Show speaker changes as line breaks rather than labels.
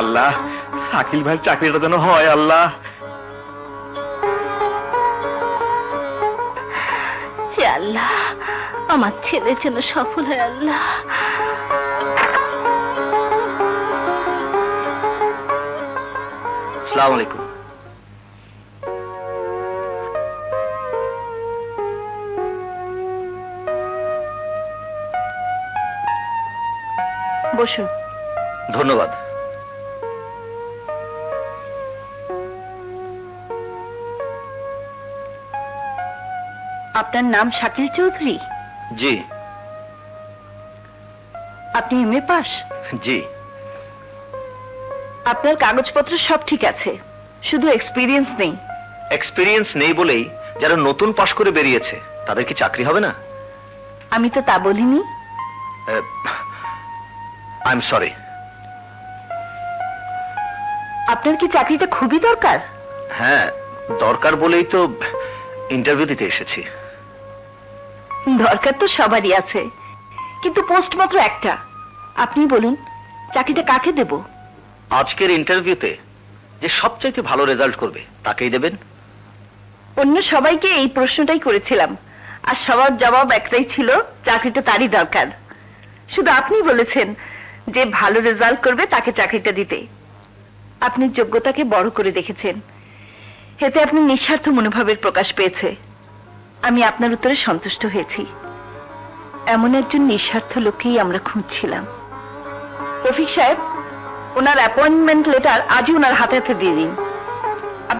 আল্লাহ শাকিল ভাই চাকরিটা যেন হয় আল্লাহ।
হে আল্লাহ আমার ছেলে যেন সফল হয় আল্লাহ।
সালাম আলাইকুম।
বসুন।
ধন্যবাদ।
আপনার নাম শাকিল চৌধুরী?
জি।
আপনি এম এ পাস?
জি।
আপনার কাগজপত্র সব ঠিক আছে শুধু এক্সপিরিয়েন্স নেই।
এক্সপিরিয়েন্স নেই বলেই যারা নতুন পাশ করে বেরিয়েছে তাদের কি চাকরি হবে না?
আমি তো তা বলিনি।
আই এম সরি
আপনার কি চাকরিটা খুবই দরকার?
হ্যাঁ দরকার বলেই তো ইন্টারভিউ দিতে এসেছি।
দরকার তো সবারই আছে। কিন্তু পোস্ট মাত্র একটা। আপনি বলুন চাকরিটা কাকে দেব?
আজকের ইন্টারভিউতে যে সবচাইতে ভালো রেজাল্ট করবে তাকেই দেবেন?
অন্য সবাইকে এই প্রশ্নটাই করেছিলাম। আর সবার জবাব একটাই ছিল চাকরিটা তারই দরকার। শুধু আপনি বলেছেন যে ভালো রেজাল্ট করবে তাকে চাকরিটা দিতে। আপনি যোগ্যতাকে বড় করে দেখেছেন। এতে আপনি নিঃস্বার্থ মনোভাবের প্রকাশ পেয়েছে। আমি আপনার উত্তরে সন্তুষ্ট হয়েছি। এমন একজন নিঃস্বার্থ লোককেই আমরা খুঁজছিলাম। রফিক সাহেব, ওনার অ্যাপয়েন্টমেন্ট লেটার আজই ওনার হাতে হাতে দিয়ে দিন।